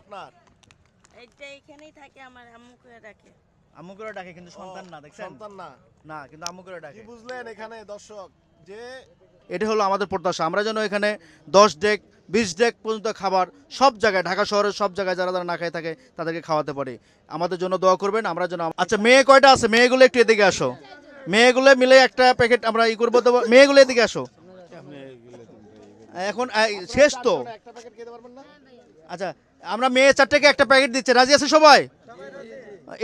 আপনার? এইটা এখানেই থাকে আমার আম্মু করে রাখে। আম্মু করে ডাকে কিন্তু সন্তান না দেখছেন? সন্তান না। না কিন্তু আম্মু করে কি বুঝলেন এখানে দর্শক? যে এটা হলো আমাদের প্রত্যাশা। আমরা যেন এখানে দশ ডেক বিশ ডেক পর্যন্ত খাবার সব জায়গায় ঢাকা শহরের সব জায়গায় যারা যারা না খায় থাকে তাদেরকে খাওয়াতে পারি। আমাদের জন্য দোয়া করবেন আমরা যেন আচ্ছা মেয়ে কয়টা আছে? মেয়েগুলো একটু এদিকে আসো। মেয়েগুলো মিলে একটা প্যাকেট আমরা ই করব দেবো। মেয়েগুলো এদিকে আসো। এখন শেষ তো। চারজনে একটা প্যাকেট খেতে পারবেন না? আচ্ছা আমরা মেয়ে চারটাকে একটা প্যাকেট দিচ্ছি। রাজি আছে সবাই?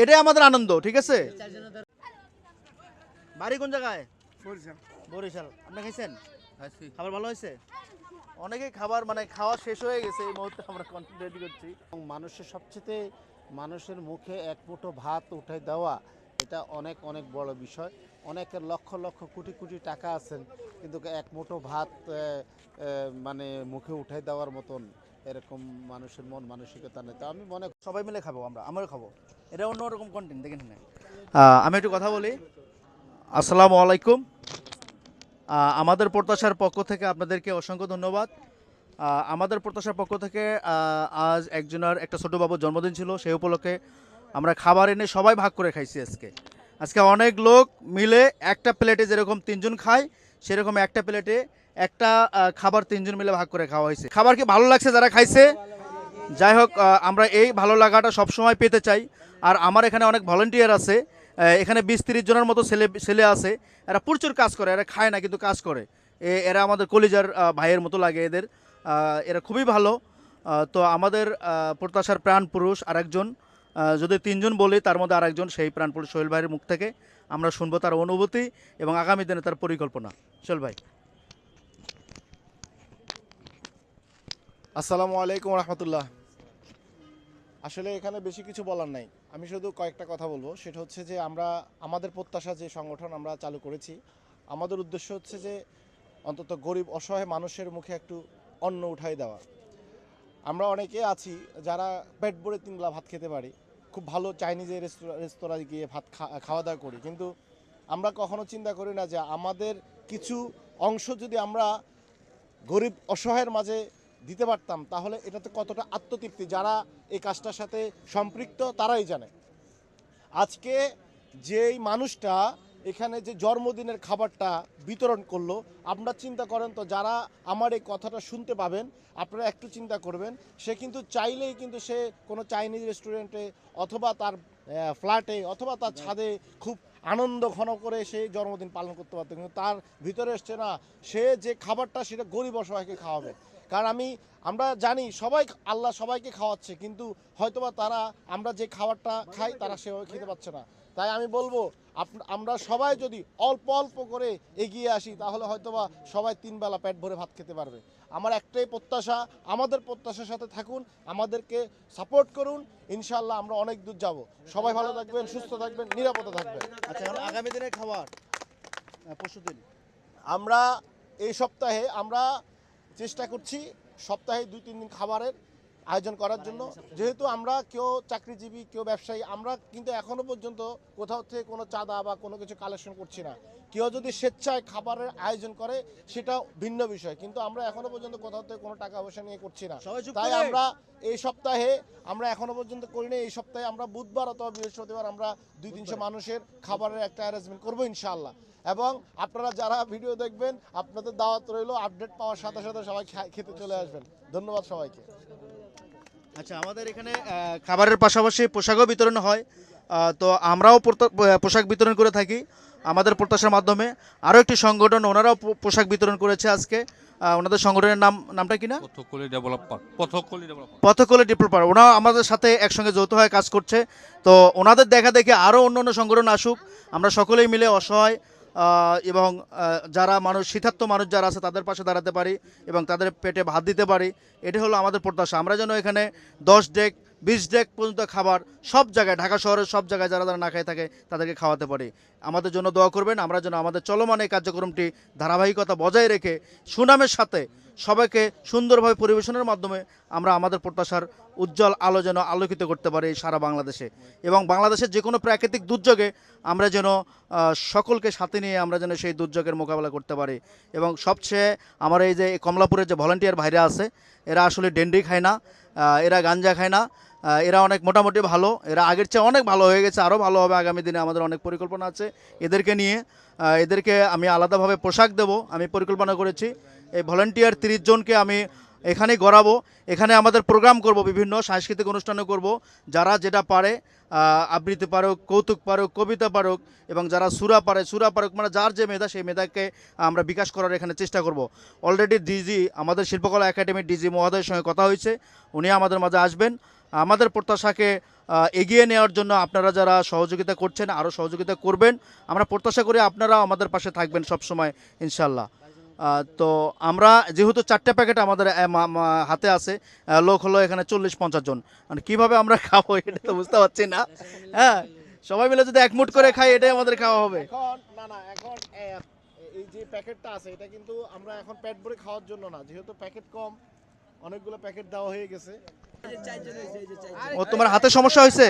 এটাই আমাদের আনন্দ ঠিক আছে? বাড়ি কোন জায়গায়? বরিশাল। আপনি খাইছেন? খাবার ভালো হয়েছে? অনেকেই খাবার মানে খাওয়া শেষ হয়ে গেছে এই মুহূর্তে আমরা কন্টেন্ট রেডি করছি। এবং মানুষের সবচেয়ে মানুষের মুখে এক মুঠো ভাত উঠে দেওয়া এটা অনেক অনেক বড় বিষয়। অনেকের লক্ষ লক্ষ কোটি কোটি টাকা আছেন কিন্তু এক মুঠো ভাত মানে মুখে উঠাই দেওয়ার মতন এরকম মানুষের মন মানসিকতা নেই তো আমি মনে সবাই মিলে খাব আমরা, আমরাও খাব। এটা অন্যরকম কন্টেন্ট দেখেন না আমি একটু কথা বলি। আসসালামু আলাইকুম। আমাদের প্রত্যাশার পক্ষ থেকে আপনাদেরকে অসংখ্য ধন্যবাদ। আমাদের প্রত্যাশার পক্ষ থেকে আজ একজনের একটা ছোটো বাবুর জন্মদিন ছিল, সেই উপলক্ষে আমরা খাবার এনে সবাই ভাগ করে খাইছি আজকে। আজকে অনেক লোক মিলে একটা প্লেটে যেরকম তিনজন খায়, সেরকম একটা প্লেটে একটা খাবার তিনজন মিলে ভাগ করে খাওয়া হয়েছে। খাবার কি ভালো লাগছে যারা খাইছে? যাই হোক আমরা এই ভালো লাগাটা সবসময় পেতে চাই। আর আমার এখানে অনেক ভলেন্টিয়ার আছে। এখানে বিশ তিরিশ জনের মতো ছেলে ছেলে আছে। এরা প্রচুর কাজ করে, এরা খায় না কিন্তু কাজ করে। এরা আমাদের কলিজার ভাইয়ের মতো লাগে এদের। এরা খুবই ভালো। তো আমাদের প্রত্যাশার প্রাণ পুরুষ আরেকজন। যদি তিনজন বলি, তার মধ্যে আরেকজন সেই প্রাণ পুরুষ সোহেল ভাইয়ের মুখ থেকে। আমরা শুনব তার অনুভূতি এবং আগামী দিনে তার পরিকল্পনা। সোহেল ভাই। আসসালামু আলাইকুম রহমতুল্লাহ। আসলে এখানে বেশি কিছু বলার নাই। আমি শুধু কয়েকটা কথা বলব। সেটা হচ্ছে যে আমরা, আমাদের প্রত্যাশা যে সংগঠন আমরা চালু করেছি, আমাদের উদ্দেশ্য হচ্ছে যে অন্তত গরিব, অসহায় মানুষের মুখে একটু অন্ন উঠাই দেওয়া। আমরা অনেকে আছি যারা পেট ভরে তিনবেলা ভাত খেতে পারি, খুব ভালো চাইনিজের রেস্তোরাঁ, রেস্তোরাঁয় গিয়ে ভাত খাওয়া দাওয়া করি। কিন্তু আমরা কখনো চিন্তা করি না যে আমাদের কিছু অংশ যদি আমরা গরিব, অসহায়ের মাঝে দিতে পারতাম, তাহলে এটাতে কতটা আত্মতৃপ্তি? যারা এই কাজটার সাথে সম্পৃক্ত, তারাই জানে। আজকে যেই মানুষটা এখানে যে জন্মদিনের খাবারটা বিতরণ করল, আপনারা চিন্তা করেন তো, যারা আমার এই কথাটা শুনতে পাবেন, আপনারা একটু চিন্তা করবেন, সে কিন্তু চাইলেই কিন্তু সে কোনো চাইনিজ রেস্টুরেন্টে অথবা তার ফ্ল্যাটে অথবা তার ছাদে খুব আনন্দ ঘন করে সে জন্মদিন পালন করতে পারতো, কিন্তু তার ভিতরে এসছে না, সে যে খাবারটা সেটা গরিব অসহায়কে খাওয়াবে। কারণ আমি, আমরা জানি সবাই আল্লাহ সবাইকে খাওয়াচ্ছে, কিন্তু হয়তোবা তারা, আমরা যে খাবারটা খাই, তারা সেভাবে খেতে পাচ্ছে না। তাই আমি বলব আপ- আমরা সবাই যদি অল্প অল্প করে এগিয়ে আসি তাহলে হয়তোবা সবাই তিন বেলা পেট ভরে ভাত খেতে পারবে। আমার একটাই প্রত্যাশা আমাদের প্রত্যাশার সাথে থাকুন আমাদেরকে সাপোর্ট করুন ইনশাল্লাহ আমরা অনেক দূর যাব। সবাই ভালো থাকবেন সুস্থ থাকবেন নিরাপদে থাকবেন। আচ্ছা আগামী দিনের খাবার পরশু দিন? আমরা এই সপ্তাহে আমরা চেষ্টা করছি সপ্তাহে দুই তিন দিন খাবারের। আয়োজন করার জন্য। যেহেতু আমরা কেউ চাকরিজীবী কেউ ব্যবসায়ী আমরা কিন্তু এখনও পর্যন্ত কোথাও থেকে কোনো চাঁদা বা কোনো কিছু কালেকশন করছি না। কেউ যদি স্বেচ্ছায় খাবারের আয়োজন করে সেটা ভিন্ন বিষয়। কিন্তু আমরা এখনও পর্যন্ত কোথাও থেকে কোনো টাকা পয়সা নিয়ে করছি না। তাই আমরা এই সপ্তাহে আমরা এখনও পর্যন্ত করিনি এই সপ্তাহে আমরা বুধবার অথবা বৃহস্পতিবার আমরা দুই তিনশো মানুষের খাবারের একটা অ্যারেঞ্জমেন্ট করব ইনশাআল্লাহ। এবং আপনারা যারা ভিডিও দেখবেন আপনাদের দাওয়াত রইল আপডেট পাওয়ার সাথে সাথে সবাই খেতে চলে আসবেন। ধন্যবাদ সবাইকে। আচ্ছা আমাদের এখানে খাবারের পাশাপাশি পোশাকও বিতরণ হয়। তো আমরাও পোশাক বিতরণ করে থাকি আমাদের প্রত্যাশার মাধ্যমে। আরও একটি সংগঠন ওনারাও পোশাক বিতরণ করেছে আজকে। ওনাদের সংগঠনের নাম নামটা কি না? পথকলি ডেভেলপার পথকলি ডেভেলপার। পথকলে ওনারা আমাদের সাথে একসঙ্গে যৌথ হয়ে কাজ করছে। তো ওনাদের দেখা দেখে আরও অন্য অন্য সংগঠন আসুক আমরা সকলেই মিলে অসহায় এবং যারা মানুষ শীতার্থ মানুষ যারা আছে, তাদের পাশে দাঁড়াতে পারি এবং তাদের পেটে ভাত দিতে পারি। এটি হলো আমাদের প্রত্যাশা। আমরা যেন এখানে দশ ডেক বিশ ডেক পর্যন্ত খাবার সব জায়গায়, ঢাকা শহরের সব জায়গায় যারা যারা না খায় থাকে, তাদেরকে খাওয়াতে পারি। আমাদের জন্য দোয়া করবেন, আমরা যেন আমাদের চলমান এই কার্যক্রমটি ধারাবাহিকতা বজায় রেখে, সুনামের সাথে সবাইকে সুন্দরভাবে পরিবেশনের মাধ্যমে আমরা আমাদের প্রত্যাশার উজ্জ্বল আলো যেন আলোকিত করতে পারি সারা বাংলাদেশে। এবং বাংলাদেশের যে কোনো প্রাকৃতিক দুর্যোগে আমরা যেন সকলকে সাথে নিয়ে আমরা যেন সেই দুর্যোগের মোকাবেলা করতে পারি। এবং সবচেয়ে আমার এই যে কমলাপুরের যে ভলান্টিয়ার ভাইরা আছে, এরা আসলে ডেন্ডি খায় না। এরা গাঞ্জা খায় না। এরা অনেক মোটামুটি ভালো। এরা আগের চেয়ে অনেক ভালো হয়ে গেছে আরও ভালো হবে আগামী দিনে। আমাদের অনেক পরিকল্পনা আছে এদেরকে নিয়ে। এদেরকে আমি আলাদাভাবে পোশাক দেব। আমি পরিকল্পনা করেছি। এই ভলেন্টিয়ার তিরিশ জনকে আমি এখানে গড়াবো। এখানে আমাদের প্রোগ্রাম করব বিভিন্ন সাংস্কৃতিক অনুষ্ঠানও করব। যারা যেটা পারে আবৃত্তি পারুক, কৌতুক পারুক, কবিতা পারুক, এবং যারা সুরা পারে, সুরা পারুক মানে যার যে মেধা, সেই মেধাকে আমরা বিকাশ করার এখানে চেষ্টা করব। অলরেডি ডিজি আমাদের শিল্পকলা একাডেমির ডিজি মহোদয়ের সঙ্গে কথা হয়েছে। উনি আমাদের মাঝে আসবেন। আমাদের প্রত্যাশাকে এগিয়ে নেওয়ার জন্য আপনারা যারা সহযোগিতা করছেন আরও সহযোগিতা করবেন। আমরা প্রত্যাশা করি আপনারাও আমাদের পাশে থাকবেন সবসময় ইনশাল্লাহ তো আমরা যেহেতু চারটে প্যাকেট আমাদের হাতে আছে লোক হলো এখানে চল্লিশ পঞ্চাশ জন। মানে কীভাবে আমরা খাব এটা তো বুঝতে পারছি না। হ্যাঁ সবাই মিলে যদি একমুট করে খাই এটাই আমাদের খাওয়া হবে। না না এখন এই যে প্যাকেটটা আছে এটা কিন্তু আমরা এখন পেট ভরে খাওয়ার জন্য না। যেহেতু প্যাকেট কম অনেকগুলো প্যাকেট দেওয়া হয়ে গেছে। ও তোমার হাতে সমস্যা হয়েছে?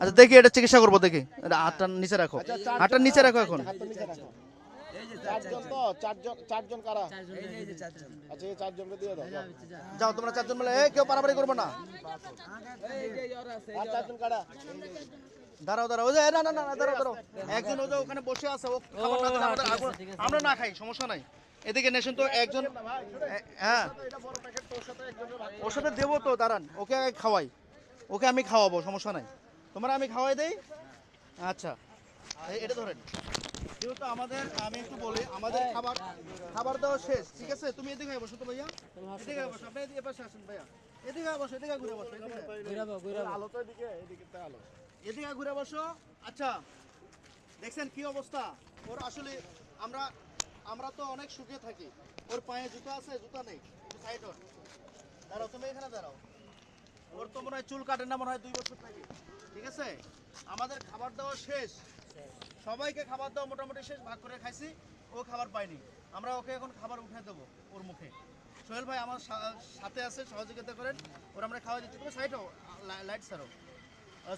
আচ্ছা দেখি এটা চিকিৎসা করব দেখি। হাতটা নিচে রাখো। হাতটা নিচে রাখো এখন। চারজন তো? চারজন চারজন কারা? আচ্ছা এই চারজনকে দিয়ে দাও যাও। তোমরা চারজন মিলে এই কেউ পারাপারি করব না। আর চারজন কারা? দাঁড়াও দাঁড়াও ওই যে, না না না দাঁড়াও দাঁড়াও। একজন ওই ওখানে বসে আছে ও খাবার না দিলে আমাদের আগুন- আমরা না খাই সমস্যা নাই। এদিকে নেশন তো একজন হ্যাঁ। এটা বড় প্যাকেট তোর সাথে একজনের ভাগ ওর সাথে দেবো তো দাঁড়ান ওকে আগে খাওয়াই। ওকে আমি খাওয়াবো সমস্যা নাই। তোমরা আমি খাওয়াই দেই? আচ্ছা এটা ধরেন। যেহেতু আমাদের আমি একটু বলি আমাদের খাবার খাবার দেওয়া শেষ ঠিক আছে? তুমি এদিকে বসো তো ভাইয়া। এদিকে বসো। আপনি এদিকে পাশে আসুন ভাইয়া। এদিকে বসো এদিকে ঘুরে বসো আলো তো এদিকে এদিকে তো আলো। এদিকে ঘুরে বসো। আচ্ছা দেখছেন কি অবস্থা? ওর আসলে আমরা আমরা তো অনেক সুখে থাকি। ওর পায়ে জুতো আছে জুতা নেই সাইড ওর। দাঁড়াও তুমি এখানে দাঁড়াও। ওর তো মনে হয় চুল কাটে না মনে হয় দুই বছর থেকে। ঠিক আছে? আমাদের খাবার দাওয়া শেষ। সবাইকে খাবার দাওয়া মোটামুটি শেষ ভাগ করে খাইছি ও খাবার পায়নি। আমরা ওকে এখন খাবার উঠে দেবো ওর মুখে। সোহেল ভাই আমার সা- সাথে আছে সহযোগিতা করেন ওর আমরা খাওয়া দিচ্ছি। তুমি সাইড হও লাইট সারো।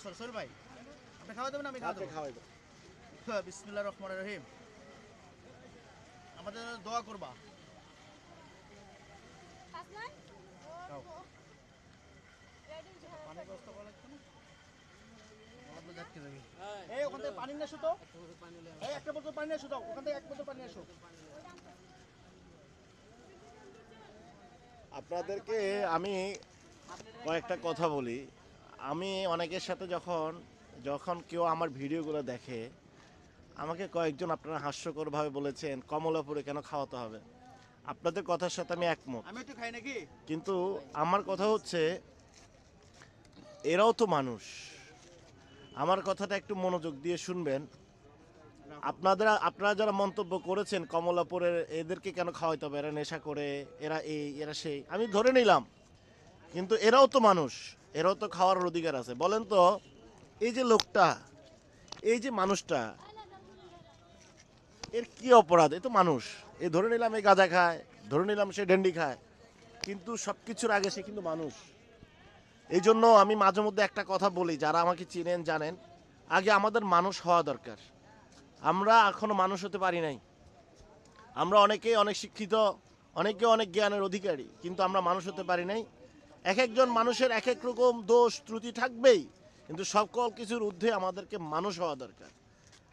সরি সোহেল ভাই আপনি খাওয়া দেবেন আমি খাওয়া দেবো। খাওয়াই দাও বিসমিল্লাহ রহমান রহিম। আমাদের দোয়া করবা। ব্যবস্থা করা লাগবে না? আমাদের যাচ্ছে দেখি। এই ওখান থেকে পানি নিয়ে এসো তো। এই একটা বোতল পানি নিয়ে এসো তো ওখান থেকে এক বোতল পানি নিয়ে এসো। আপনাদেরকে আমি কয়েকটা কথা বলি। আমি অনেকের সাথে যখন যখন কেউ আমার ভিডিওগুলো দেখে আমাকে কয়েকজন আপনারা হাস্যকরভাবে বলেছেন কমলাপুরে কেন খাওয়াতে হবে? আপনাদের কথার সাথে আমি একমত। আমি একটু খাই নাকি? কিন্তু আমার কথা হচ্ছে এরাও তো মানুষ। আমার কথাটা একটু মনোযোগ দিয়ে শুনবেন। আপনাদের, আপনারা যারা মন্তব্য করেছেন কমলাপুরের, এদেরকে কেন খাওয়াইতে হবে? এরা নেশা করে, এরা এই, এরা সেই। আমি ধরে নিলাম। কিন্তু এরাও তো মানুষ, এরাও তো খাওয়ার অধিকার আছে। বলেন তো, এই যে লোকটা, এই যে মানুষটা, এর কি অপরাধ? এ তো মানুষ। এ ধরে নিলাম এই গাঁজা খায়, ধরে নিলাম সে ডেন্ডি খায়। কিন্তু সব কিছুর আগে সে কিন্তু মানুষ। এই জন্য আমি মাঝে মধ্যে একটা কথা বলি, যারা আমাকে চিনেন, জানেন, আগে আমাদের মানুষ হওয়া দরকার। আমরা এখনও মানুষ হতে পারি নাই। আমরা অনেকে অনেক শিক্ষিত, অনেকে অনেক জ্ঞানের অধিকারী, কিন্তু আমরা মানুষ হতে পারি নাই। এক একজন মানুষের এক এক রকম দোষ, ত্রুটি থাকবেই, কিন্তু সকল কিছুর ঊর্ধ্বে আমাদেরকে মানুষ হওয়া দরকার।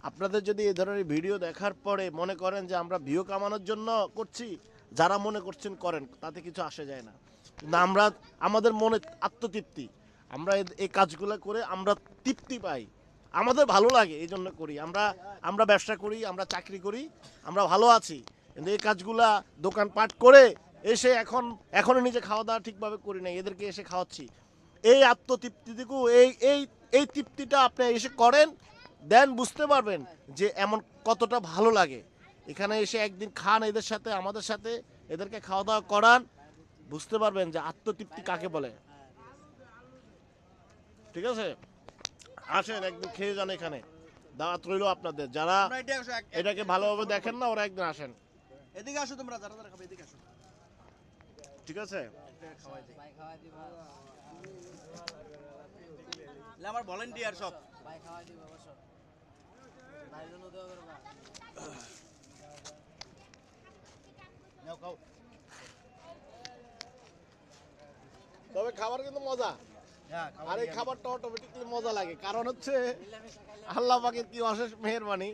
আপনাদের যদি এই ধরনের ভিডিও দেখার পরে মনে করেন যে আমরা ভিউ কামানোর জন্য করছি, যারা মনে করছেন করেন, তাতে কিছু আসে যায় না। কিন্তু আমরা, আমাদের মনে আত্মতৃপ্তি। আমরা এই কাজগুলো করে আমরা তৃপ্তি পাই। আমাদের ভালো লাগে এই জন্য করি। আমরা আমরা ব্যবসা করি, আমরা চাকরি করি, আমরা ভালো আছি। কিন্তু এই কাজগুলা দোকানপাট করে এসে এখন এখনও নিজে খাওয়া দাওয়া ঠিকভাবে করি নাই, এদেরকে এসে খাওয়াচ্ছি। এই আত্মতৃপ্তিটুকু, এই এই এই তৃপ্তিটা আপনি এসে করেন, দেন বুঝতে পারবেন যে এমন কতটা ভালো লাগে। এখানে এসে একদিন খান এদের সাথে, আমাদের সাথে, এদেরকে খাওয়া দাওয়া করান বুঝতে পারবেন যে আত্মতৃপ্তি কাকে বলে। ঠিক আছে? আসেন একদিন খেয়ে যান এখানে। দাওয়াত রইল আপনাদের। যারা এটাকে ভালোভাবে দেখেন না ওরা একদিন আসেন। এদিকে আসো তোমরা যারা যারা খাবে এদিকে আসো। ঠিক আছে? আমার ভলেন্টিয়ার সব। নাও খাও। তবে খাবার কিন্তু মজা। আর এই খাবারটা অটোমেটিকলি মজা লাগে। কারণ হচ্ছে আল্লাহ পাকের কি অশেষ মেহরবানি।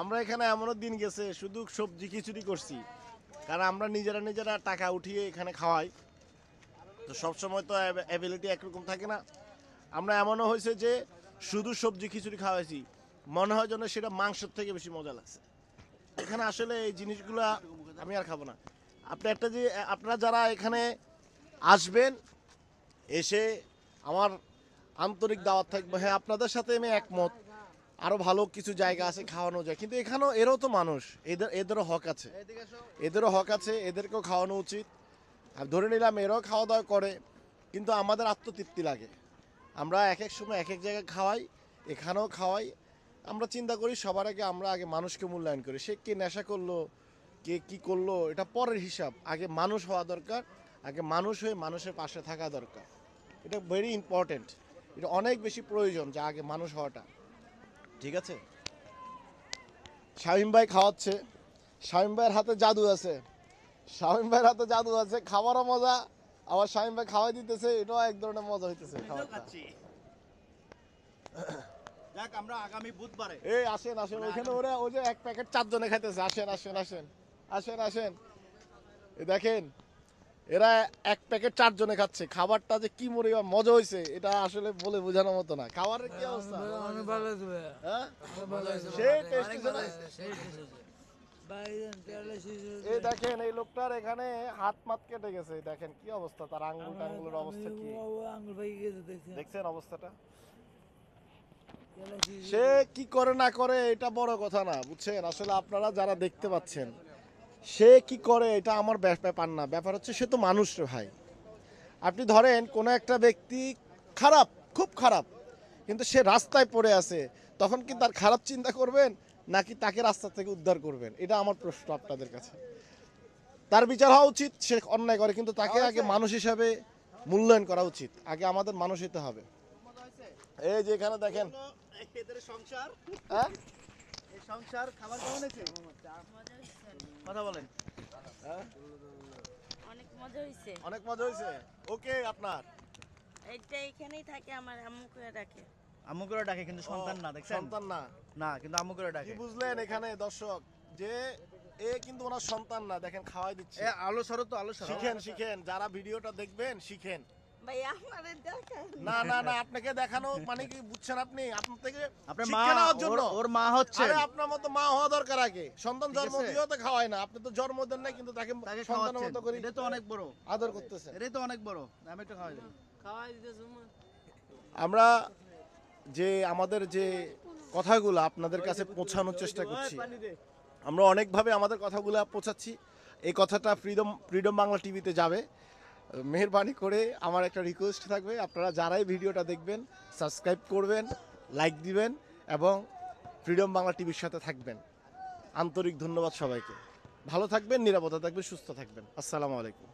আমরা এখানে এমনও দিন গেছে শুধু সবজি খিচুড়ি করছি। কারণ আমরা নিজেরা নিজেরা টাকা উঠিয়ে এখানে খাওয়াই। তো সবসময় তো অ্যাবিলিটি একরকম থাকে না। আমরা এমনও হয়েছে যে শুধু সবজি খিচুড়ি খাওয়াইছি। মনে হয় যেন সেটা মাংসের থেকে বেশি মজা লাগছে। এখানে আসলে এই জিনিসগুলো আমি আর খাব না। আপনি একটা যে আপনারা যারা এখানে আসবেন, এসে আমার আন্তরিক দাওয়াত থাকবে। হ্যাঁ আপনাদের সাথে আমি একমত। আরও ভালো কিছু জায়গা আছে, খাওয়ানো যায়। কিন্তু এখানেও এরও তো মানুষ। এদের, এদেরও হক আছে। এদেরও হক আছে, এদেরকেও খাওয়ানো উচিত। আর ধরে নিলাম, এরাও খাওয়া দাওয়া করে, কিন্তু আমাদের আত্মতৃপ্তি লাগে। আমরা এক এক সময় এক এক জায়গায় খাওয়াই, এখানেও খাওয়াই। আমরা চিন্তা করি সবার আগে আমরা আগে মানুষকে মূল্যায়ন করি। সে কে নেশা করল, কে কি করল, এটা পরের হিসাব। আগে মানুষ হওয়া দরকার আগে মানুষ হয়ে মানুষের পাশে থাকা দরকার। এটা ভেরি ইম্পর্টেন্ট এটা অনেক বেশি প্রয়োজন যে আগে মানুষ হওয়াটা। ঠিক আছে? শামিম ভাই খাওয়াচ্ছে। শামিম ভাইয়ের হাতে জাদু আছে। শামিম ভাইয়ের হাতে জাদু আছে খাবারও মজা। আবার শামিম ভাই খাওয়াই দিতেছে এটাও এক ধরনের মজা হইতেছে খাবারটা। যাক আমরা আগামী বুধবারে। এই আসেন আসেন ওইখানে ওরা ওই যে এক প্যাকেট চারজনে খাইতেছে। আসেন আসেন আসেন। আসেন আসেন। দেখেন এরা এক প্যাকেট চারজনে খাচ্ছে। খাবারটা যে কি মরে মজা হয়েছে এটা আসলে বলে বোঝানোর মতো না। খাবারের কি অবস্থা। হ্যাঁ। এই দেখেন এই লোকটার এখানে হাত মাত কেটে গেছে। দেখেন কি অবস্থা? তার আঙ্গুল টাঙ্গুলের অবস্থা কি? দেখছেন? অবস্থাটা? সে কি করে না করে এটা বড় কথা না বুঝছেন? আসলে আপনারা যারা দেখতে পাচ্ছেন সে কি করে এটা আমার ব্যাপ- ব্যাপার না। ব্যাপার হচ্ছে সে তো মানুষ ভাই। আপনি ধরেন কোনো একটা ব্যক্তি খারাপ খুব খারাপ কিন্তু সে রাস্তায় পড়ে আছে তখন কি তার খারাপ চিন্তা করবেন নাকি তাকে রাস্তা থেকে উদ্ধার করবেন? এটা আমার প্রশ্ন আপনাদের কাছে। তার বিচার হওয়া উচিত সে অন্যায় করে কিন্তু তাকে আগে মানুষ হিসাবে মূল্যায়ন করা উচিত। আগে আমাদের মানুষ হতে হবে। এই যে এখানে দেখেন। সংসার। হ্যাঁ? সংসার খাবার কেমন হয়েছে কথা বলেন। অনেক মজা হয়েছে অনেক মজা হয়েছে ওকে আপনার? এইটা এখানেই থাকে আমার আম্মু করে রাখে আম্মু করে ডাকে কিন্তু সন্তান না দেখছেন? সন্তান না। না কিন্তু আম্মু করে কি ডাকে বুঝলেন এখানে দর্শক? যে এ কিন্তু ওনার সন্তান না দেখেন খাওয়াই দিচ্ছে। এ আলো সরো তো আলো সরো। শিখেন শিখেন যারা ভিডিওটা দেখবেন শিখেন। ভাই আমারে দেখান। না না না আপনাকে দেখানো মানে কি বুঝছেন আপনি? আপনার থেকে আপনার মা শিক্ষা নেওয়ার জন্য। ওর- ওর মা হচ্ছে আরে আপনার মতো মা হওয়া দরকার আগে। সন্তান জন্ম দিয়েও তো খাওয়ায় না। আপনি তো জন্ম দেন না কিন্তু তাকে তাকে সন্তানের মতো করে এটা তো অনেক বড়। আদর করতেছেন। এটাই তো অনেক বড়। আমি একটু খাওয়াই দিই। খাওয়াই দিতেছে আমরা যে আমাদের যে কথাগুলো আপনাদের কাছে পৌঁছানোর চেষ্টা করছি আমরা অনেকভাবে আমাদের কথাগুলো পৌঁছাচ্ছি। এই কথাটা ফ্রিডম ফ্রিডম বাংলা টিভিতে যাবে। মেহরবানি করে আমার একটা রিকোয়েস্ট থাকবে। আপনারা যারাই ভিডিওটা দেখবেন সাবস্ক্রাইব করবেন লাইক দিবেন এবং ফ্রিডম বাংলা টিভির সাথে থাকবেন। আন্তরিক ধন্যবাদ সবাইকে। ভালো থাকবেন, নিরাপদে থাকবেন, সুস্থ থাকবেন। আসসালামু আলাইকুম।